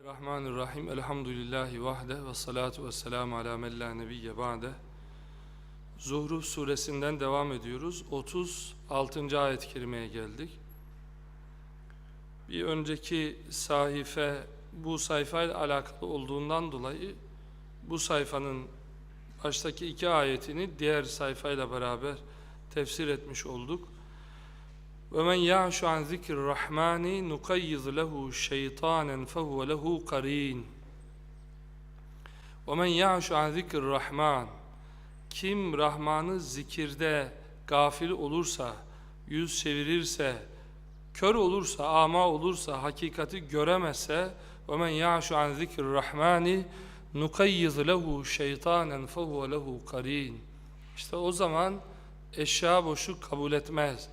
Bismillahirrahmanirrahim. Elhamdülillahi vahde ve salatu ve selamu ala men la nebiyye ba'de. Zuhruf suresinden devam ediyoruz. 36. ayet-i kerimeye geldik. Bir önceki sahife bu sayfayla alakalı olduğundan dolayı bu sayfanın baştaki iki ayetini diğer sayfayla beraber tefsir etmiş olduk. Ve men ya'şu an zikr rahmani nukayyiz lehu şeytanen fehuve lehu karin. Ve men ya'şu an zikr rahman. Kim Rahman'ı zikirde gafil olursa, yüz çevirirse, kör olursa, ama olursa, hakikati göremezse ve men ya'şu an zikr rahmani nukayyiz lehu şeytanen fehuve lehu karin. İşte o zaman eşya boşu kabul etmez.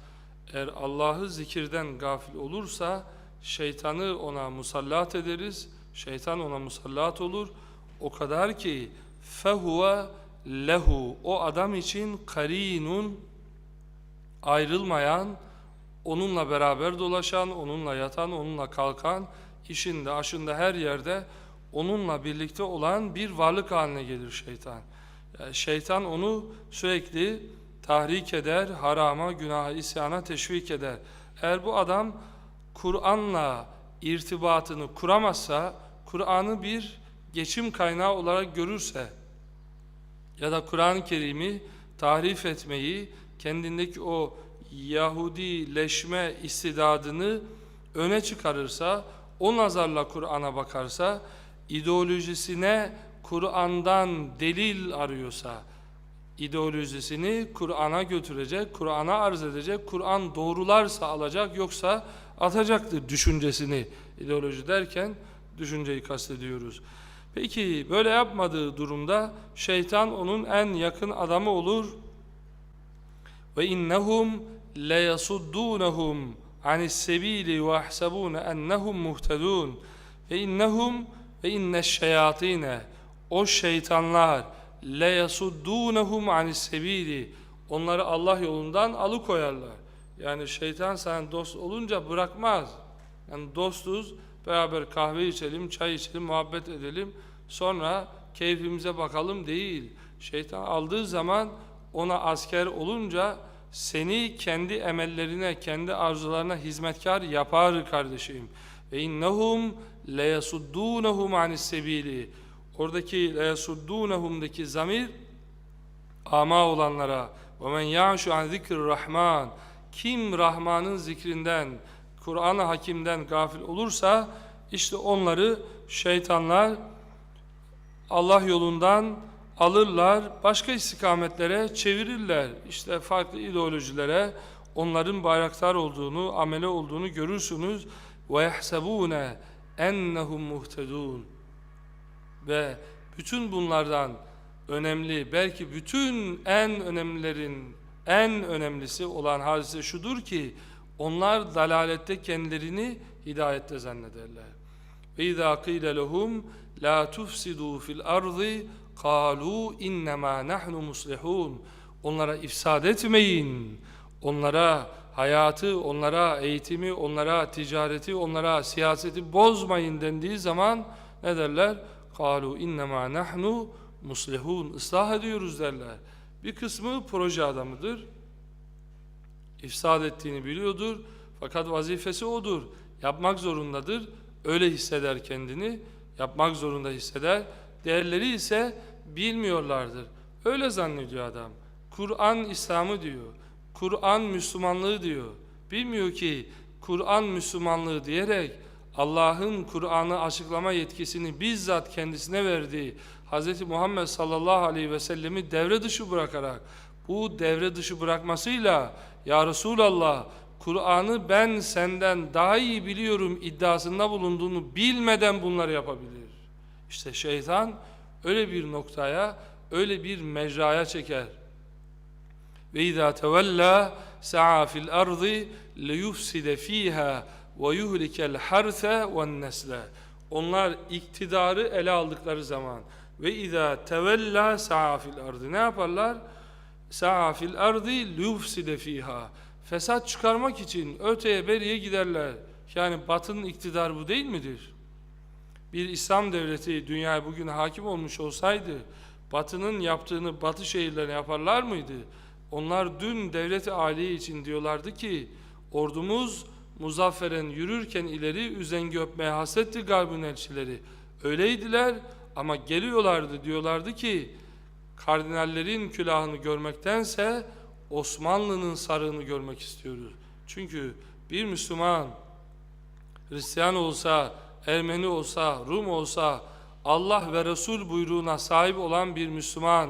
Eğer Allah'ı zikirden gafil olursa şeytanı ona musallat ederiz. Şeytan ona musallat olur. O kadar ki fehuve lehu o adam için karinun ayrılmayan, onunla beraber dolaşan, onunla yatan, onunla kalkan, işinde, aşında her yerde onunla birlikte olan bir varlık haline gelir şeytan. Yani şeytan onu sürekli tahrik eder, harama, günaha, isyana teşvik eder. Eğer bu adam Kur'an'la irtibatını kuramazsa, Kur'an'ı bir geçim kaynağı olarak görürse ya da Kur'an-ı Kerim'i tahrif etmeyi, kendindeki o Yahudileşme istidadını öne çıkarırsa, o nazarla Kur'an'a bakarsa, ideolojisine Kur'an'dan delil arıyorsa, ideolojisini Kur'an'a götürecek, Kur'an'a arz edecek, Kur'an doğrularsa alacak yoksa atacaktır düşüncesini. İdeoloji derken düşünceyi kastediyoruz. Peki böyle yapmadığı durumda şeytan onun en yakın adamı olur. Ve innehum leyasuddunhum anis sebili ve yahsabun ennehum muhtedun. Ve innehum ve inneşşeyatine o şeytanlar leyasuddunhum anis sebili onları Allah yolundan alıkoyarlar. Yani şeytan sen dost olunca bırakmaz. Yani dostuz, beraber kahve içelim, çay içelim, muhabbet edelim. Sonra keyfimize bakalım değil. Şeytan aldığı zaman ona asker olunca seni kendi emellerine, kendi arzularına hizmetkar yapar kardeşim. Ve innehum leyasuddunhum anis sebili. Oradaki leyasuddunhum'daki zamir ama olanlara ve men ya'şu an zikr rahman kim Rahman'ın zikrinden Kur'an-ı Hakim'den gafil olursa işte onları şeytanlar Allah yolundan alırlar, başka istikametlere çevirirler. İşte farklı ideolojilere onların bayraktar olduğunu, amele olduğunu görürsünüz. Yahsebune ennehum muhtedun ve bütün bunlardan önemli belki bütün en önemlilerin en önemlisi olan hadise şudur ki onlar dalalette kendilerini hidayette zannederler. Ve izâ kîle lehum la tufsidû fil ardı kâlû innemâ nahnu muslihûn. Onlara ifsad etmeyin. Onlara hayatı, onlara eğitimi, onlara ticareti, onlara siyaseti bozmayın dendiği zaman ne derler? قَالُوا اِنَّمَا نَحْنُ muslihun ıslah ediyoruz derler. Bir kısmı proje adamıdır. İfsad ettiğini biliyordur. Fakat vazifesi odur. Yapmak zorundadır. Öyle hisseder kendini. Yapmak zorunda hisseder. Değerleri ise bilmiyorlardır. Öyle zannediyor adam. Kur'an İslam'ı diyor. Kur'an Müslümanlığı diyor. Bilmiyor ki Kur'an Müslümanlığı diyerek Allah'ın Kur'an'ı açıklama yetkisini bizzat kendisine verdiği Hz. Muhammed sallallahu aleyhi ve sellemi devre dışı bırakarak bu devre dışı bırakmasıyla Ya Resulallah Kur'an'ı ben senden daha iyi biliyorum iddiasında bulunduğunu bilmeden bunları yapabilir. İşte şeytan öyle bir noktaya, öyle bir mecraya çeker. Ve izâ tevellâ sa'a fil ardı liyufside fîhâ ve yuhlikel harse ve nesle. Onlar iktidarı ele aldıkları zaman ve izâ tevellâ sa'a fil ardı ne yaparlar? Sa'a fil ardı liyufside fîhâ. Fesat çıkarmak için öteye beriye giderler. Yani batının iktidarı bu değil midir? bir İslam devleti dünyaya bugün hakim olmuş olsaydı Batı'nın yaptığını Batı şehirlerine yaparlar mıydı? Onlar dün devleti için diyorlardı ki ordumuz muzafferen yürürken ileri üzengi öpmeye hasretti garbın elçileri. Öyleydiler ama geliyorlardı diyorlardı ki kardinallerin külahını görmektense Osmanlı'nın sarığını görmek istiyoruz. Çünkü bir Müslüman Hristiyan olsa, Ermeni olsa, Rum olsa Allah ve Resul buyruğuna sahip olan bir Müslüman,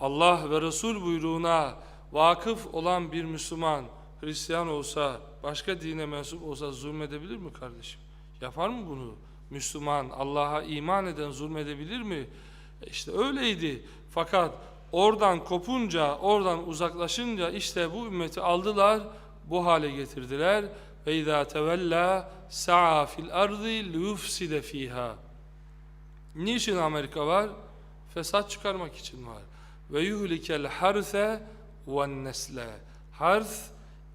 Allah ve Resul buyruğuna vakıf olan bir Müslüman, Hristiyan olsa, başka dine mensup olsa zulmedebilir mi kardeşim? Yapar mı bunu? Müslüman, Allah'a iman eden zulmedebilir mi? E İşte öyleydi. Fakat oradan kopunca, oradan uzaklaşınca işte bu ümmeti aldılar, bu hale getirdiler. Ve izâ tevellâ sa'a fil ardı liyufside. Niçin Amerika var? Fesat çıkarmak için var. Ve yuhlikel harse ve nesle. Hars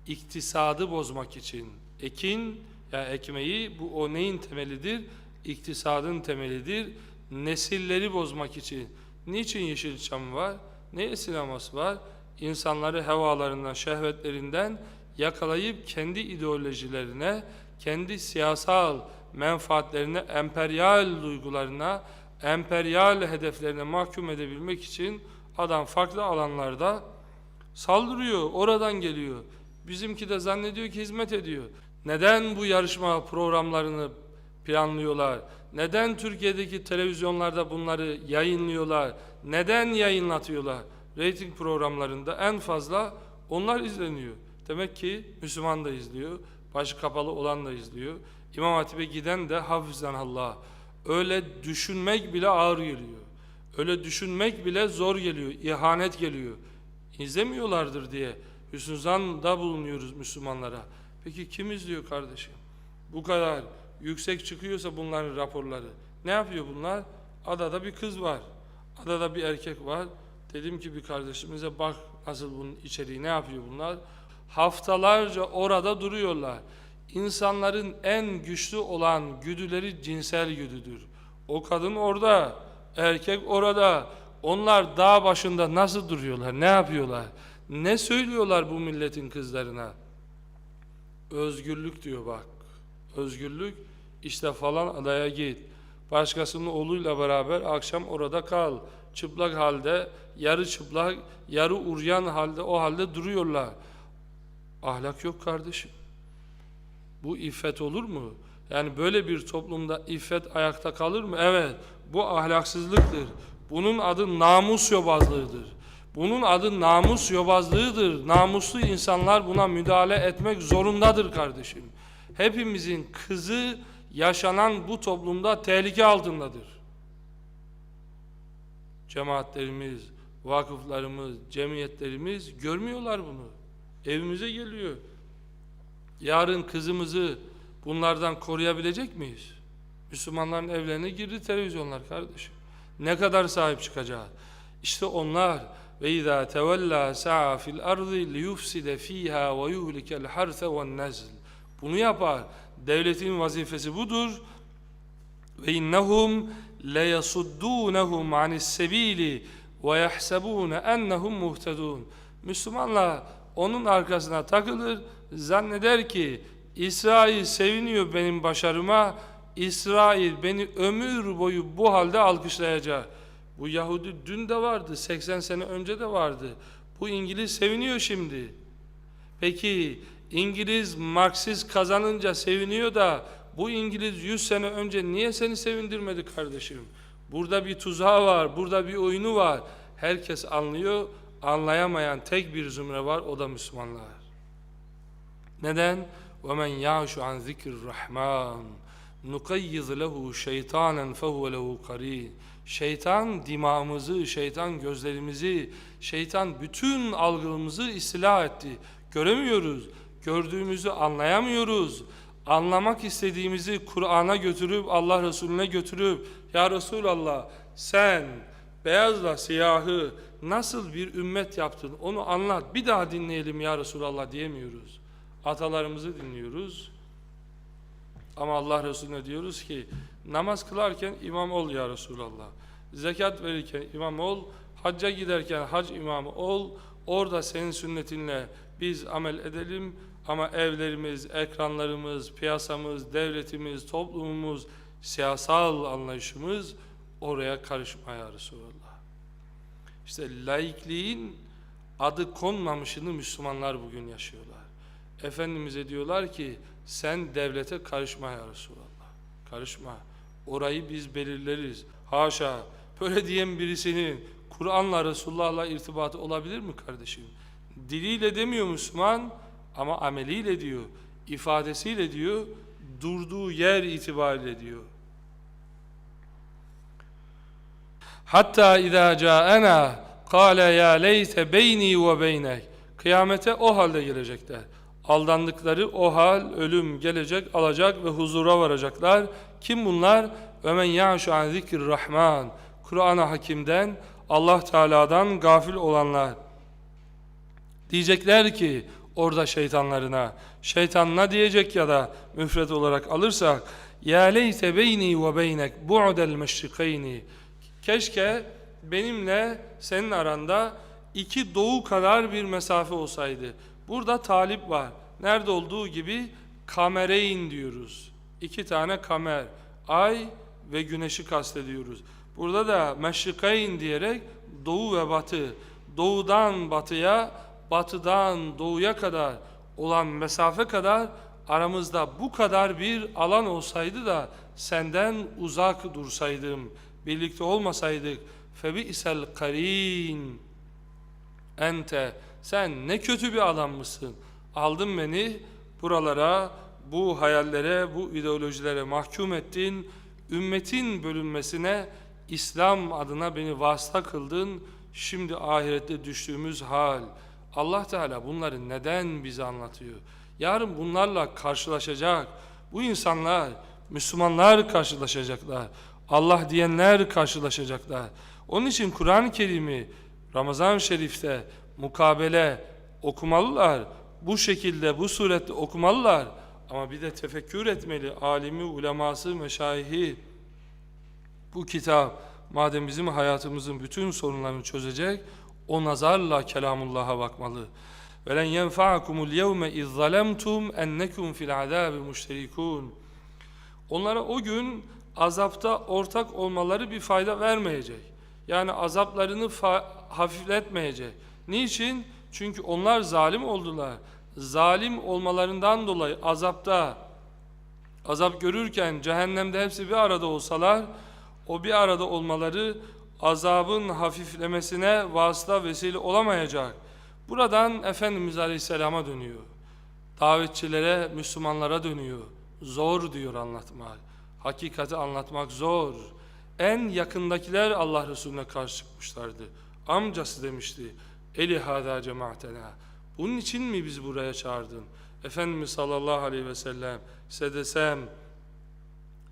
iktisadı bozmak için. Ekin ya yani ekmeği bu o neyin temelidir? İktisadın temelidir. Nesilleri bozmak için. Niçin Yeşilçam var? Ne sineması var? İnsanları hevalarından, şehvetlerinden yakalayıp kendi ideolojilerine, kendi siyasal menfaatlerine, emperyal duygularına, emperyal hedeflerine mahkum edebilmek için adam farklı alanlarda saldırıyor, oradan geliyor. Bizimki de zannediyor ki hizmet ediyor. Neden bu yarışma programlarını planlıyorlar? Neden Türkiye'deki televizyonlarda bunları yayınlıyorlar? Neden yayınlatıyorlar? Rating programlarında en fazla onlar izleniyor. Demek ki Müslüman da izliyor, başı kapalı olan da izliyor. İmam Hatip'e giden de hafizden Allah. Öyle düşünmek bile ağır geliyor. Öyle düşünmek bile zor geliyor, ihanet geliyor. İzlemiyorlardır diye hüsnü da bulunuyoruz Müslümanlara. Peki kim izliyor kardeşim? Bu kadar yüksek çıkıyorsa bunların raporları. Ne yapıyor bunlar? Adada bir kız var. Adada bir erkek var. Dedim ki bir kardeşimize bak nasıl bunun içeriği ne yapıyor bunlar? Haftalarca orada duruyorlar. İnsanların en güçlü olan güdüleri cinsel güdüdür. O kadın orada, erkek orada. Onlar dağ başında nasıl duruyorlar, ne yapıyorlar? Ne söylüyorlar bu milletin kızlarına? Özgürlük diyor bak. Özgürlük işte falan adaya git. Başkasının oğluyla beraber akşam orada kal. Çıplak halde, yarı çıplak, yarı uryan halde o halde duruyorlar. Ahlak yok kardeşim. Bu iffet olur mu? Yani böyle bir toplumda iffet ayakta kalır mı? Evet, bu ahlaksızlıktır. Bunun adı namus yobazlığıdır. Bunun adı namus yobazlığıdır. Namuslu insanlar buna müdahale etmek zorundadır kardeşim. Hepimizin kızı yaşanan bu toplumda tehlike altındadır. Cemaatlerimiz, vakıflarımız, cemiyetlerimiz görmüyorlar bunu. Evimize geliyor. Yarın kızımızı bunlardan koruyabilecek miyiz? Müslümanların evlerine girdi televizyonlar kardeşim. Ne kadar sahip çıkacağız? İşte onlar ve izâ tevellâ sa'a fil ardı liyufside fîhâ ve yuhlikel harse ve nezl. Bunu yapar. Devletin vazifesi budur. Ve innehum leyasuddûnehum anis sebîli ve yahsebûne ennehum muhtedûn. Müslümanlar onun arkasına takılır, zanneder ki İsrail seviniyor benim başarıma, İsrail beni ömür boyu bu halde alkışlayacak. Bu Yahudi dün de vardı, 80 sene önce de vardı. Bu İngiliz seviniyor şimdi. Peki İngiliz Marksist kazanınca seviniyor da bu İngiliz 100 sene önce niye seni sevindirmedi kardeşim? Burada bir tuzağı var, burada bir oyunu var. Herkes anlıyor, anlayamayan tek bir zümre var, o da Müslümanlar. Neden? وَمَنْ يَعْشُ عَنْ ذِكْرِ الرَّحْمَانِ نُقَيِّذْ لَهُ شَيْطَانًا فَهُوَ لَهُ قَرِينَ Şeytan dimağımızı, şeytan gözlerimizi, şeytan bütün algımızı istila etti. Göremiyoruz, gördüğümüzü anlayamıyoruz. Anlamak istediğimizi Kur'an'a götürüp, Allah Resulüne götürüp, Ya Resulallah sen beyazla siyahı nasıl bir ümmet yaptın onu anlat, bir daha dinleyelim Ya Resulallah diyemiyoruz. Atalarımızı dinliyoruz. ama Allah Resulüne diyoruz ki namaz kılarken imam ol ya Resulallah. Zekat verirken imam ol, hacca giderken hac imamı ol. Orada senin sünnetinle biz amel edelim ama evlerimiz, ekranlarımız, piyasamız, devletimiz, toplumumuz, siyasal anlayışımız oraya karışma ya Resulallah. İşte laikliğin adı konmamışını Müslümanlar bugün yaşıyorlar. Efendimiz'e diyorlar ki sen devlete karışma ya Resulallah. Karışma. Orayı biz belirleriz. Haşa. Böyle diyen birisinin Kur'an'la Resulullah'la irtibatı olabilir mi kardeşim? Diliyle demiyor Müslüman ama ameliyle diyor. ifadesiyle diyor. Durduğu yer itibariyle diyor. Hatta izâ câena kâle yâ leyte beyni ve beynek. Kıyamete o halde gelecekler. Aldandıkları o hal, ölüm gelecek, alacak ve huzura varacaklar. Kim bunlar? Ve men ya'şu an zikir rahman. Kur'an-ı Hakim'den, Allah Teala'dan gafil olanlar. Diyecekler ki orada şeytanlarına, şeytanına diyecek ya da müfret olarak alırsak ya leyte beyni ve beynek bu'del meşrikeyni Keşke benimle senin aranda iki doğu kadar bir mesafe olsaydı. Burada talip var. Nerede olduğu gibi kamereyn diyoruz. İki tane kamer. Ay ve güneşi kastediyoruz. Burada da meşrikayn diyerek doğu ve batı. Doğudan batıya, batıdan doğuya kadar olan mesafe kadar aramızda bu kadar bir alan olsaydı da senden uzak dursaydım birlikte olmasaydık febi isel karin ente sen ne kötü bir adam mısın aldın beni buralara bu hayallere bu ideolojilere mahkum ettin. Ümmetin bölünmesine İslam adına beni vasıta kıldın. Şimdi ahirette düştüğümüz hal. Allah Teala bunları neden bize anlatıyor? Yarın bunlarla karşılaşacak bu insanlar Müslümanlar karşılaşacaklar Allah diyenler karşılaşacaklar. Onun için Kur'an-ı Kerim'i Ramazan-ı Şerif'te mukabele okumalılar. Bu şekilde, bu surette okumalılar. Ama bir de tefekkür etmeli. Alimi, uleması, meşayihi bu kitap madem bizim hayatımızın bütün sorunlarını çözecek o nazarla kelamullah'a bakmalı. وَلَنْ يَنْفَعَكُمُ الْيَوْمَ اِذْ ظَلَمْتُمْ اَنَّكُمْ فِي الْعَذَابِ مُشْتَرِكُونَ Onlara o gün azapta ortak olmaları bir fayda vermeyecek. Yani azaplarını hafifletmeyecek. Niçin? Çünkü onlar zalim oldular. Zalim olmalarından dolayı azapta azap görürken cehennemde hepsi bir arada olsalar o bir arada olmaları azabın hafiflemesine vasıta vesile olamayacak. Buradan Efendimiz Aleyhisselam'a dönüyor. Davetçilere, Müslümanlara dönüyor. Zor diyor anlatmak. Hakikati anlatmak zor. En yakındakiler Allah Resulüne karşı çıkmışlardı. Amcası demişti. Eli hâdâ cemaatena. Bunun için mi biz buraya çağırdın? Efendimiz sallallahu aleyhi ve sellem size desem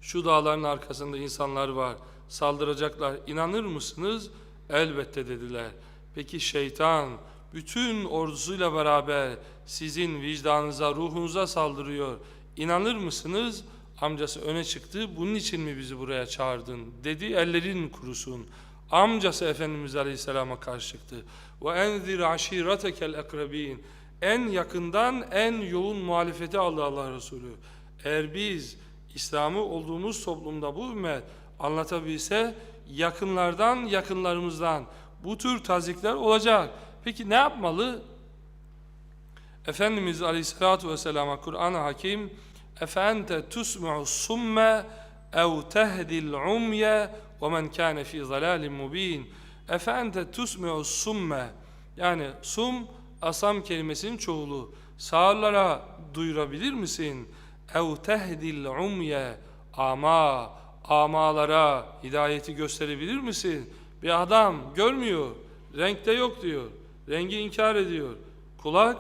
şu dağların arkasında insanlar var saldıracaklar inanır mısınız? Elbette dediler. Peki şeytan bütün ordusuyla beraber sizin vicdanınıza, ruhunuza saldırıyor. İnanır mısınız? Amcası öne çıktı. Bunun için mi bizi buraya çağırdın? Dedi ellerin kurusun Amcası Efendimiz Aleyhisselam'a karşı çıktı. Ve enzir aşiretekel ekrabin. En yakından en yoğun muhalefeti aldı Allah Resulü. Eğer biz İslam'ı olduğumuz toplumda bu ümmet anlatabilse yakınlardan yakınlarımızdan bu tür tazikler olacak. Peki ne yapmalı? Efendimiz Aleyhisselatü Vesselam'a Kur'an-ı Hakim أفأنت تسمع الصم أو تهدي العمي ومن كان في ضلال مبين أفأنت تسمع الصم yani sum asam kelimesinin çoğulu sağırlara duyurabilir misin ev tehdil umye ama amalara hidayeti gösterebilir misin bir adam görmüyor renkte yok diyor rengi inkar ediyor kulak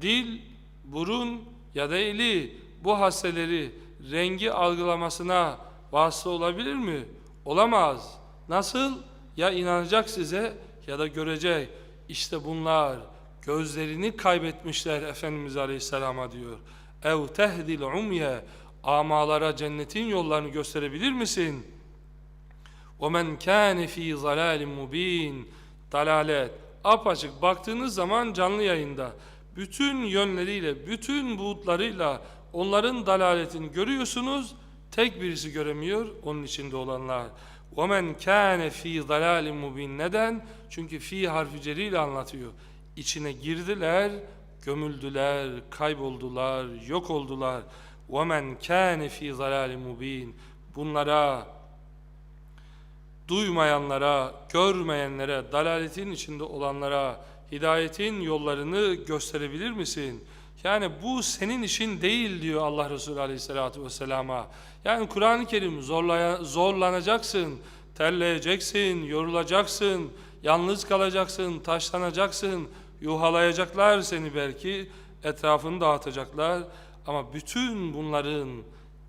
dil burun ya da eli bu hastaleri rengi algılamasına vasıta olabilir mi? Olamaz. Nasıl? Ya inanacak size ya da görecek. İşte bunlar gözlerini kaybetmişler Efendimiz Aleyhisselam'a diyor. Ev tehdil umye amalara cennetin yollarını gösterebilir misin? وَمَنْ كَانَ ف۪ي ضَلَالٍ مُب۪ينٍ Dalalet. Apaçık baktığınız zaman canlı yayında bütün yönleriyle, bütün buğutlarıyla onların dalaletini görüyorsunuz. Tek birisi göremiyor, onun içinde olanlar. وَمَنْ كَانَ ف۪ي ضَلَالٍ مُب۪ينٍ Neden? Çünkü fi harfi celiyle anlatıyor. İçine girdiler, gömüldüler, kayboldular, yok oldular. وَمَنْ كَانَ ف۪ي ضَلَالٍ مُب۪ينٍ Bunlara, duymayanlara, görmeyenlere, dalaletin içinde olanlara hidayetin yollarını gösterebilir misin? Yani bu senin işin değil diyor Allah Resulü Aleyhisselatü Vesselam'a. Yani Kur'an-ı Kerim zorlaya, zorlanacaksın, terleyeceksin, yorulacaksın, yalnız kalacaksın, taşlanacaksın, yuhalayacaklar seni belki, etrafını dağıtacaklar. Ama bütün bunların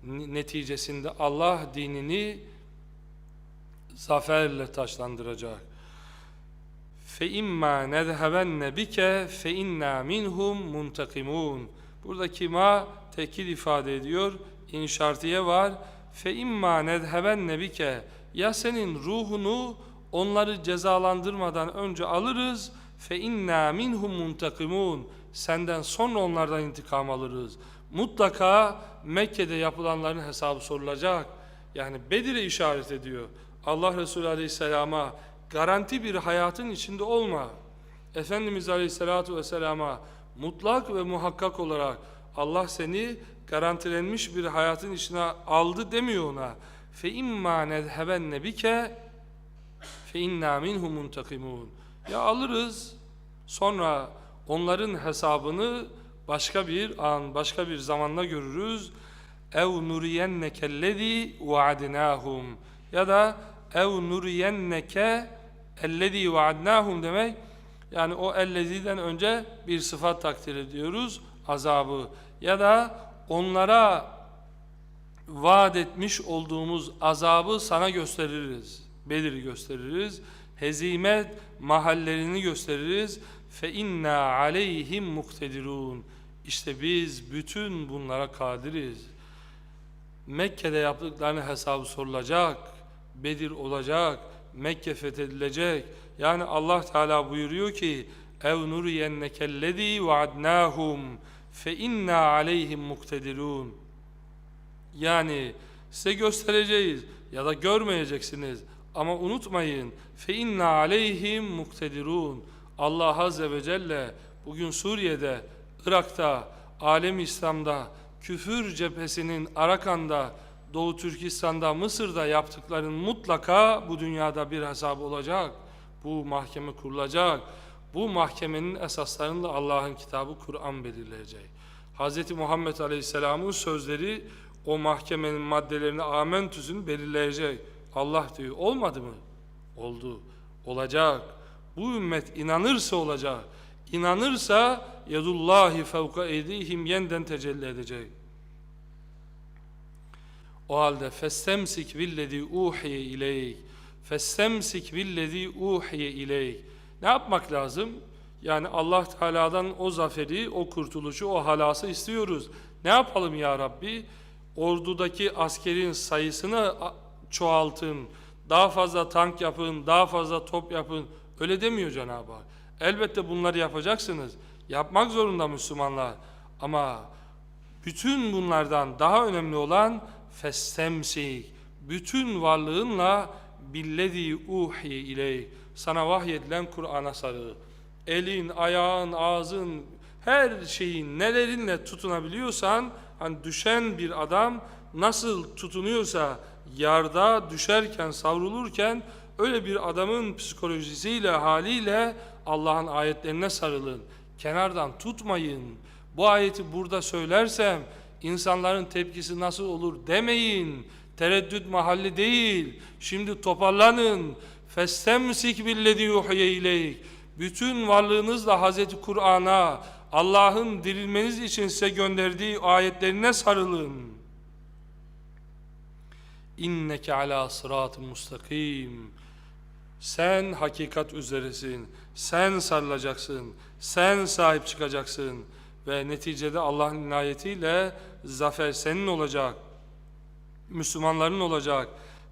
neticesinde Allah dinini zaferle taşlandıracak. Fe imma nezhebenne bike fe inna minhum muntakimun. Buradaki ma tekil ifade ediyor. İnşartiye var. Fe imma nezhebenne bike. Ya senin ruhunu onları cezalandırmadan önce alırız. Fe inna minhum muntakimun. Senden sonra onlardan intikam alırız. Mutlaka Mekke'de yapılanların hesabı sorulacak. Yani Bedir'e işaret ediyor. Allah Resulü Aleyhisselam'a garanti bir hayatın içinde olma. Efendimiz Aleyhisselatü Vesselam'a mutlak ve muhakkak olarak Allah seni garantilenmiş bir hayatın içine aldı demiyor ona. Fe imma nezhebenne bike fe inna minhum muntakimun. Ya alırız sonra onların hesabını başka bir an, başka bir zamanda görürüz. Ev nuriyennekellezi vaadnahum ya da ev nuriyenneke ellezî vaadnâhum demek yani o ellezîden önce bir sıfat takdir ediyoruz azabı ya da onlara vaat etmiş olduğumuz azabı sana gösteririz. Bedir'i gösteririz. Hezimet mahallerini gösteririz. Fe inna aleyhim muktedirun. İşte biz bütün bunlara kadiriz. Mekke'de yaptıklarını hesabı sorulacak. Bedir olacak, Mekke fethedilecek. Yani Allah Teala buyuruyor ki ev nuriyennekellezî vaadnâhum fe inna aleyhim muktedirun. Yani size göstereceğiz ya da görmeyeceksiniz ama unutmayın fe inna aleyhim muktedirun. Allah azze ve celle bugün Suriye'de, Irak'ta, alem İslam'da, küfür cephesinin Arakan'da Doğu Türkistan'da, Mısır'da yaptıkların mutlaka bu dünyada bir hesabı olacak. Bu mahkeme kurulacak. Bu mahkemenin esaslarını da Allah'ın kitabı Kur'an belirleyecek. Hz. Muhammed Aleyhisselam'ın sözleri o mahkemenin maddelerini amentüsünü belirleyecek. Allah diyor olmadı mı? Oldu. Olacak. Bu ümmet inanırsa olacak. İnanırsa yedullahi fevka eydihim yeniden tecelli edecek. O halde festemsik billezî uhiye ileyk. Festemsik billezî uhiye ileyk. Ne yapmak lazım? Yani Allah Teala'dan o zaferi, o kurtuluşu, o halası istiyoruz. Ne yapalım ya Rabbi? Ordudaki askerin sayısını çoğaltın, daha fazla tank yapın, daha fazla top yapın. Öyle demiyor Cenab-ı Hak. Elbette bunları yapacaksınız. Yapmak zorunda Müslümanlar. Ama bütün bunlardan daha önemli olan festemsik bütün varlığınla billezî uhiye ileyh sana vahyedilen Kur'an'a sarı. Elin, ayağın, ağzın, her şeyin nelerinle tutunabiliyorsan hani düşen bir adam nasıl tutunuyorsa yarda düşerken savrulurken öyle bir adamın psikolojisiyle haliyle Allah'ın ayetlerine sarılın. Kenardan tutmayın. Bu ayeti burada söylersem insanların tepkisi nasıl olur demeyin. Tereddüt mahalli değil. Şimdi toparlanın. Festemsik billezi yuhye ileyk. Bütün varlığınızla Hazreti Kur'an'a, Allah'ın dirilmeniz için size gönderdiği ayetlerine sarılın. İnneke ala sırat mustakim. Sen hakikat üzeresin. Sen sarılacaksın. Sen sahip çıkacaksın. Ve neticede Allah'ın inayetiyle zafer senin olacak. Müslümanların olacak.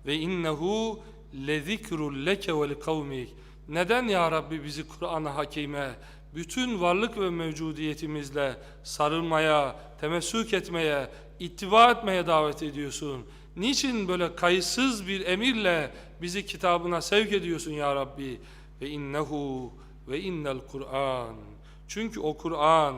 Ve innehu lezikrul leke ve likavmik. Neden ya Rabbi bizi Kur'an-ı Hakime bütün varlık ve mevcudiyetimizle sarılmaya, temessük etmeye, ittiba etmeye davet ediyorsun? Niçin böyle kayıtsız bir emirle bizi kitabına sevk ediyorsun ya Rabbi? Ve innehu ve innel Kur'an. Çünkü o Kur'an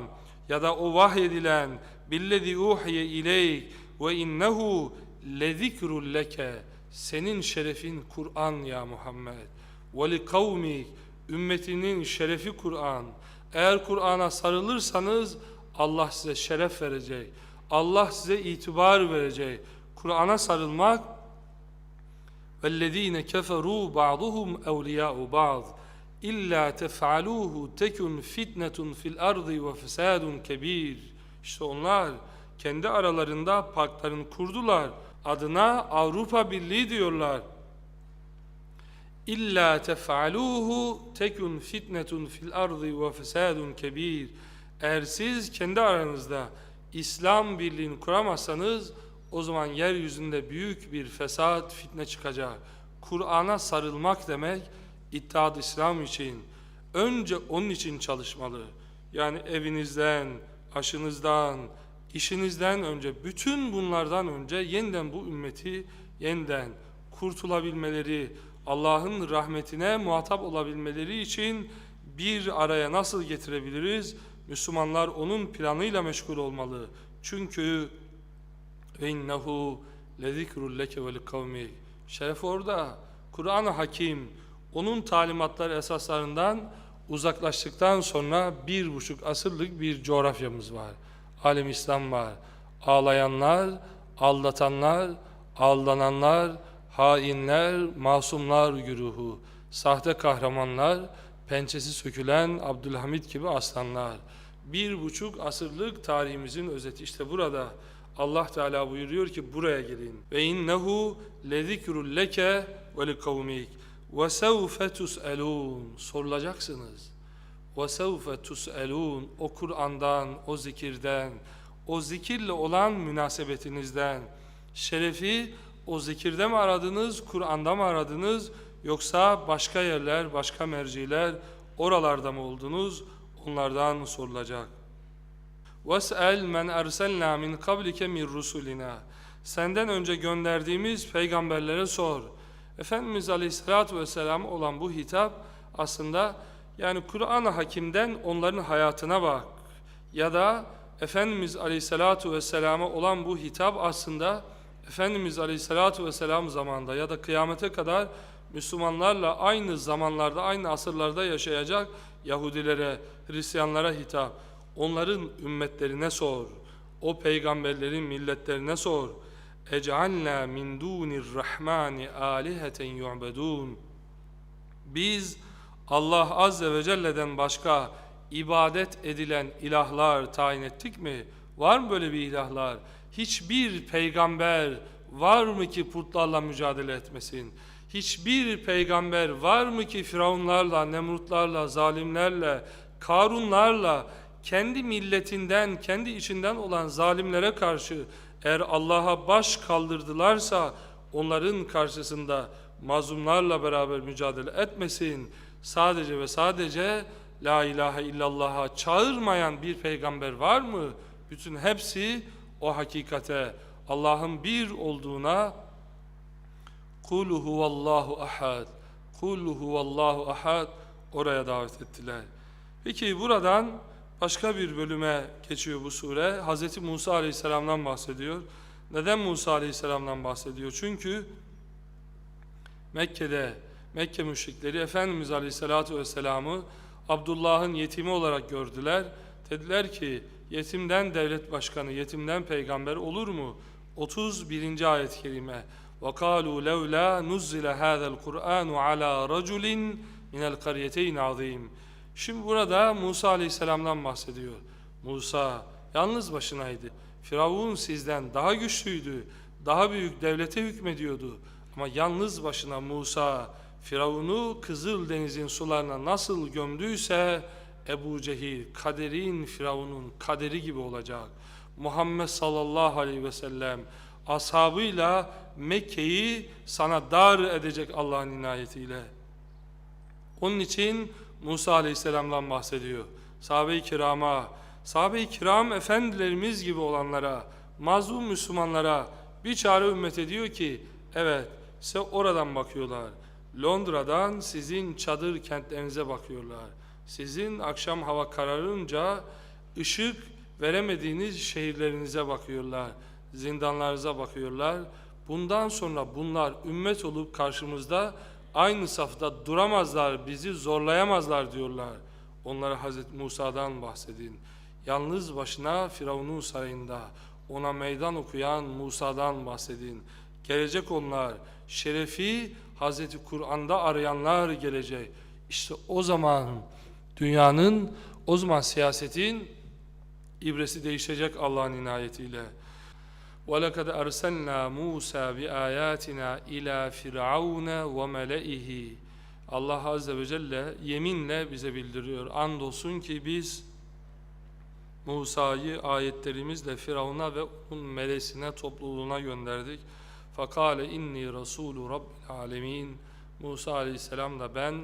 ya da o vahyedilen billezi uhiye ileyk ve innehu lezikrul leke. Senin şerefin Kur'an ya Muhammed. Ve li kavmik ümmetinin şerefi Kur'an. Eğer Kur'an'a sarılırsanız Allah size şeref verecek. Allah size itibar verecek. Kur'an'a sarılmak. Vellezine keferu ba'duhum evliya'u ba'd. İlla tef'aluhu tekun fitnetun fil ardı ve fesadun kebir. İşte onlar kendi aralarında parklarını kurdular. Adına Avrupa Birliği diyorlar. İlla tef'aluhu tekun fitnetun fil ardı ve fesadun kebir. Eğer siz kendi aranızda İslam birliğini kuramazsanız o zaman yeryüzünde büyük bir fesat, fitne çıkacak. Kur'an'a sarılmak demek İttihat İslam için önce onun için çalışmalı. Yani evinizden, aşınızdan, işinizden önce, bütün bunlardan önce yeniden bu ümmeti yeniden kurtulabilmeleri, Allah'ın rahmetine muhatap olabilmeleri için bir araya nasıl getirebiliriz? Müslümanlar onun planıyla meşgul olmalı. Çünkü innehu lezikrul leke ve likavmi. Şeref orada. Kur'an-ı Hakim onun talimatları esaslarından uzaklaştıktan sonra bir buçuk asırlık bir coğrafyamız var. Alem İslam var. Ağlayanlar, aldatanlar, aldananlar, hainler, masumlar güruhu, sahte kahramanlar, pençesi sökülen Abdülhamit gibi aslanlar. Bir buçuk asırlık tarihimizin özeti işte burada. Allah Teala buyuruyor ki buraya gelin. Ve innehu lezikrul leke ve likavmik. وَسَوْفَ تُسْأَلُونَ Sorulacaksınız. وَسَوْفَ تُسْأَلُونَ O Kur'an'dan, o zikirden, o zikirle olan münasebetinizden. Şerefi o zikirde mi aradınız, Kur'an'da mı aradınız, yoksa başka yerler, başka merciler, oralarda mı oldunuz? Onlardan sorulacak. وَاسْأَلْ مَنْ أَرْسَلْنَا مِنْ قَبْلِكَ مِنْ رُسُلِنَا Senden önce gönderdiğimiz peygamberlere sor. Efendimiz Aleyhisselatü Vesselam olan bu hitap aslında yani Kur'an-ı Hakim'den onların hayatına bak ya da Efendimiz Aleyhisselatü Vesselam'a olan bu hitap aslında Efendimiz Aleyhisselatü Vesselam zamanında ya da kıyamete kadar Müslümanlarla aynı zamanlarda, aynı asırlarda yaşayacak Yahudilere, Hristiyanlara hitap. Onların ümmetlerine sor. O peygamberlerin milletlerine sor. اَجْعَلْنَا مِنْ دُونِ الرَّحْمَانِ آلِهَةً يُعْبَدُونَ Biz Allah Azze ve Celle'den başka ibadet edilen ilahlar tayin ettik mi? Var mı böyle bir ilahlar? Hiçbir peygamber var mı ki putlarla mücadele etmesin? Hiçbir peygamber var mı ki firavunlarla, nemrutlarla, zalimlerle, karunlarla, kendi milletinden, kendi içinden olan zalimlere karşı eğer Allah'a baş kaldırdılarsa onların karşısında mazlumlarla beraber mücadele etmesin. Sadece ve sadece La ilahe illallah'a çağırmayan bir peygamber var mı? Bütün hepsi o hakikate Allah'ın bir olduğuna Kul huvallahu ahad Kul huvallahu ahad oraya davet ettiler. Peki buradan Başka bir bölüme geçiyor bu sure. Hz. Musa Aleyhisselam'dan bahsediyor. Neden Musa Aleyhisselam'dan bahsediyor? Çünkü Mekke'de Mekke müşrikleri Efendimiz Aleyhisselatü Vesselam'ı Abdullah'ın yetimi olarak gördüler. Dediler ki yetimden devlet başkanı, yetimden peygamber olur mu? 31. ayet-i kerime وَقَالُوا لَوْلَا نُزِّلَ هَذَا الْقُرْآنُ عَلَى رَجُلٍ مِنَ الْقَرْيَتَيْنِ عَظِيمٍ Şimdi burada Musa Aleyhisselam'dan bahsediyor. Musa yalnız başınaydı. Firavun sizden daha güçlüydü. Daha büyük devlete hükmediyordu. Ama yalnız başına Musa Firavun'u Kızıl Deniz'in sularına nasıl gömdüyse Ebu Cehil kaderin Firavun'un kaderi gibi olacak. Muhammed sallallahu aleyhi ve sellem ashabıyla Mekke'yi sana dar edecek Allah'ın inayetiyle. Onun için Musa Aleyhisselam'dan bahsediyor. Sahabe-i kirama, sahabe-i kiram efendilerimiz gibi olanlara, mazlum Müslümanlara bir çare ümmete diyor ki, evet size oradan bakıyorlar. Londra'dan sizin çadır kentlerinize bakıyorlar. Sizin akşam hava kararınca ışık veremediğiniz şehirlerinize bakıyorlar. Zindanlarınıza bakıyorlar. Bundan sonra bunlar ümmet olup karşımızda aynı safta duramazlar, bizi zorlayamazlar diyorlar. Onlara Hazreti Musa'dan bahsedin. Yalnız başına Firavun'un sarayında ona meydan okuyan Musa'dan bahsedin. Gelecek onlar, şerefi Hazreti Kur'an'da arayanlar gelecek. İşte o zaman dünyanın, o zaman siyasetin ibresi değişecek Allah'ın inayetiyle. وَلَقَدْ أَرْسَلْنَا مُوسَى بِآيَاتِنَا إِلَى فِرْعَوْنَ وَمَلَئِهِ Allah Azze ve Celle yeminle bize bildiriyor. Andolsun ki biz Musa'yı ayetlerimizle Firavun'a ve onun melesine topluluğuna gönderdik. Fakale inni rasulu rabbil alemin. Musa aleyhisselam da ben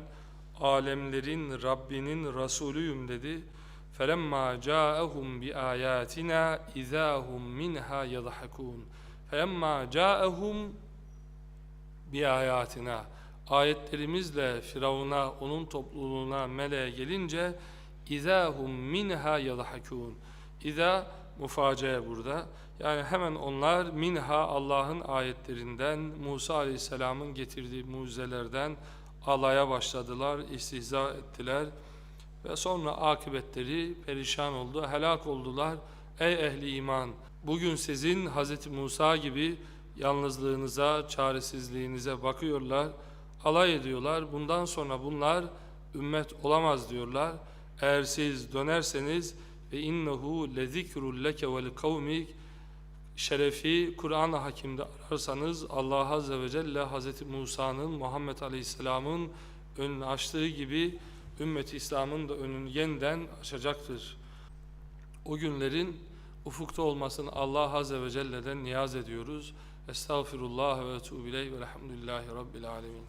alemlerin Rabbinin Resulüyüm dedi. فَلَمَّا جَاءَهُمْ بِآيَاتِنَا اِذَا هُمْ مِنْهَا يَضْحَكُونَ فَلَمَّا جَاءَهُمْ بِآيَاتِنَا Ayetlerimizle Firavun'a, onun topluluğuna, meleğe gelince اِذَا هُمْ مِنْهَا يَضْحَكُونَ İza mufaciye burada. Yani hemen onlar minha Allah'ın ayetlerinden, Musa Aleyhisselam'ın getirdiği mucizelerden alaya başladılar, istihza ettiler. Ve sonra akıbetleri perişan oldu, helak oldular. Ey ehli iman! Bugün sizin Hz. Musa gibi yalnızlığınıza, çaresizliğinize bakıyorlar, alay ediyorlar. Bundan sonra bunlar ümmet olamaz diyorlar. Eğer siz dönerseniz ve innehu lezikrul leke vel kavmik şerefi Kur'an-ı Hakim'de ararsanız Allah Azze ve Celle Hz. Musa'nın Muhammed Aleyhisselam'ın önünü açtığı gibi ümmet İslam'ın da önünü yeniden açacaktır. O günlerin ufukta olmasını Allah Azze ve Celle'den niyaz ediyoruz. Estağfirullah ve etûbü ileyh ve elhamdülillahi rabbil alemin.